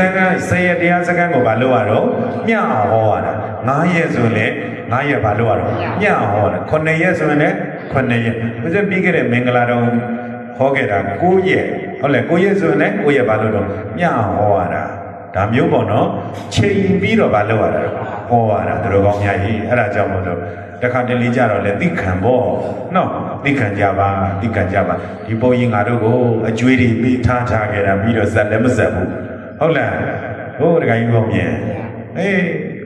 စကန်းဆယ်ရတရားစကန်းကိုဘာလို့ရတော့ညအောင်ဟောရတာ9ရက်ဆိုရင်လည်း9ရက်ဘာလို့ရတော့ညအောင်ဟောတာ9ရက်ဆိုရင်လည်း9ရက်ဘုရားပြီးခဲ့တဲ့မင်္ဂလာတော်ဟောခဲ့တာ9ရက်ဟုတ်လဲ9ရက်ဆိုရင်လည်း9ရက်ဘာလို့တော့ညအောင်ဟောရတာဒါမျိုးပေါ့နော်ချိန်ပြီးတော့ဘာလို့ရတာဟောရတာသူတော်ကောင်းများကြီးအဲ့ဒါကြောင့်မို့လို့တခါတလေကြတော့လေသိခံပေါ့နော်သိခံကြပါသိခံကြပါဒီပုံရင်ငါတို့ကိုအကျွေးတွေပြီးထားထားခဲ့တာပြီးတော့ဇက်လည်းမဇက်ဘူး ဟုတ်လားဟိုတခါကြီးပေါ့မြင်အေး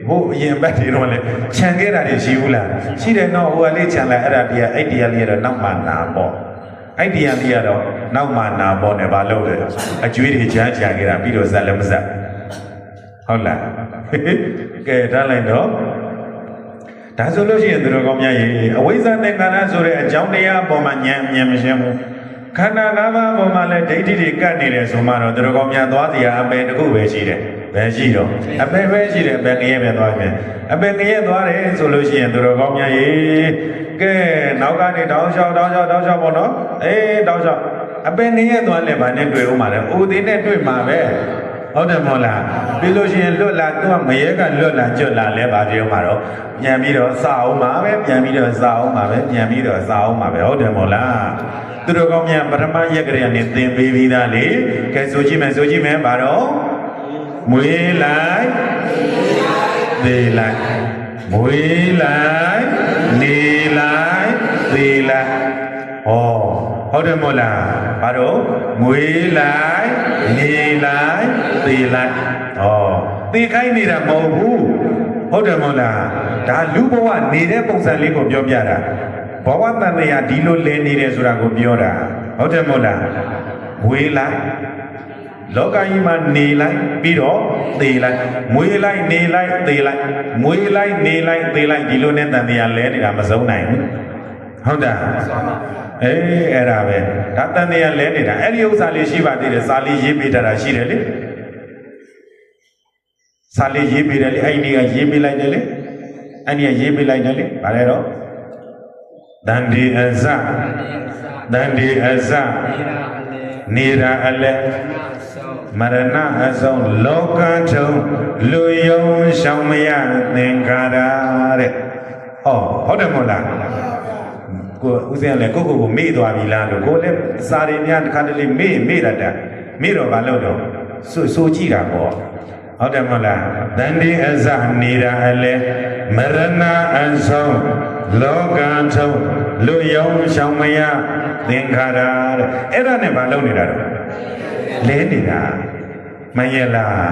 ဟိုအရင်ဘက်တွေတော့လေခြံခဲ့တာတွေရှိဘူးလားရှိတယ်နော်ဟိုကလေးခြံလိုက်အဲ့ဒါတရားအဲ့တရားလေးကတော့နောက်မှနာပေါ့အဲ့တရားလေးကတော့နောက်မှနာပေါ့နဲ့ဘာလို့လဲအကျွေးတွေချမ်းချံခဲ့တာပြီးတော့ဇက်လည်းမဇက်ဟုတ်လားကဲထားလိုက်တော့ဒါဆိုလို့ရှိရင်သူတော်ကောင်းများရေအဝိဇ္ဇသင်္ခါရဆိုတဲ့အကြောင်းတရားအပေါ်မှာဉာဏ်ဉာဏ်မရှင်းဘူး ခန္ဓာ၅ပါးအပေါ်မှာလည်းဒိဋ္ဌိတွေကပ်နေတယ်ဆိုမှတော့သူတော်ကောင်းများသွားစီရအပယ်တစ်ခုပဲရှိတယ်ဘယ်ရှိတော့အပယ်ပဲရှိတယ်အပယ်ငရဲပဲသွားပြန်အပယ်ငရဲသွားတယ်ဆိုလို့ရှိရင်သူတော်ကောင်းများရေကဲနောက်ကနေတောင်းလျှောက်တောင်းလျှောက်တောင်းလျှောက်ပေါ့နော်အေးတောင်းလျှောက်အပယ်ငရဲသွားလဲဗာနဲ့တွေ့ဦးမှာလဲအိုသေးနဲ့တွေ့မှာပဲဟုတ်တယ်မဟုတ်လားပြီးလို့ရှိရင်လွတ်လာသူကမရဲကလွတ်လာကျွတ်လာလဲပါပြောမှာတော့ပြန်ပြီးတော့စအောင်ပါပဲပြန်ပြီးတော့စအောင်ပါပဲပြန်ပြီးတော့စအောင်ပါပဲဟုတ်တယ်မဟုတ်လား သူတို့ကောင်းများပထမရက်ကလေးကနေသင်ပေးပြီးသားလေကဲဆိုကြည့်မယ်ဆိုကြည့်မယ်ဘာတော့မွေးလိုက်သေးလိုက်မွေးလိုက်နေလိုက်သေးလိုက်ဟောဟုတ်တယ်မဟုတ်လားဘာတော့မွေးလိုက်နေလိုက်သေးလိုက်ဟောသေခိုင်းနေတာမဟုတ်ဘူးဟုတ်တယ်မဟုတ်လားဒါလူဘဝနေတဲ့ပုံစံလေးကိုပြောပြတာဘ ဝတန်တရားဒီလိုလဲနေတယ်ဆိုတာကိုပြောတာဟုတ်တယ်မဟုတ်လားမွေးလိုက်လောကကြီးမှာနေလိုက်ပြီးတော့သေလိုက်မွေးလိုက်နေလိုက်သေလိုက်မွေးလိုက်နေလိုက်သေလိုက်ဒီလိုနဲ့တန်တရားလဲနေတာမစုံနိုင်ဘူးဟုတ်တာအေးအဲ့ဒါပဲဒါတန်တရားလဲနေတာအဲ့ဒီဥစ္စာလေးရှိပါသေးတယ်စာလေးရေးပေးထားတာရှိတယ်လေစာလေးရေးပေးတယ်လေအဲ့ဒီကရေးပေးလိုက်တယ်လေအဲ့ဒီကရေးပေးလိုက်တယ်လေဗါလဲတော့ တန်ဒီအဇတန်ဒီအဇနေရာအလဲမရဏအဆုံးလောကထုံလူယုံရှောင်မရသင်္ခါရတဲ့ဟောဟုတ်တယ်မို့လားကိုဦးစင်းလည်းကိုကိုကိုမေ့သွားပြီလားလို့ကိုလည်းစာရီများတစ်ခါတလေမေ့မေ့တတ်တာမေ့တော့ဘာလို့တော့ဆိုဆိုကြည့်တာပေါ့ဟုတ်တယ်မဟုတ်လားတန်ဒီအစနေတာအလဲမရဏအဆုံး လောကထုံလူယုံရှောင်မရသင်္ခါရတဲ့အဲ့ဒါနဲ့ဘာလုပ်နေတာတော့လဲနေတာမယက်လား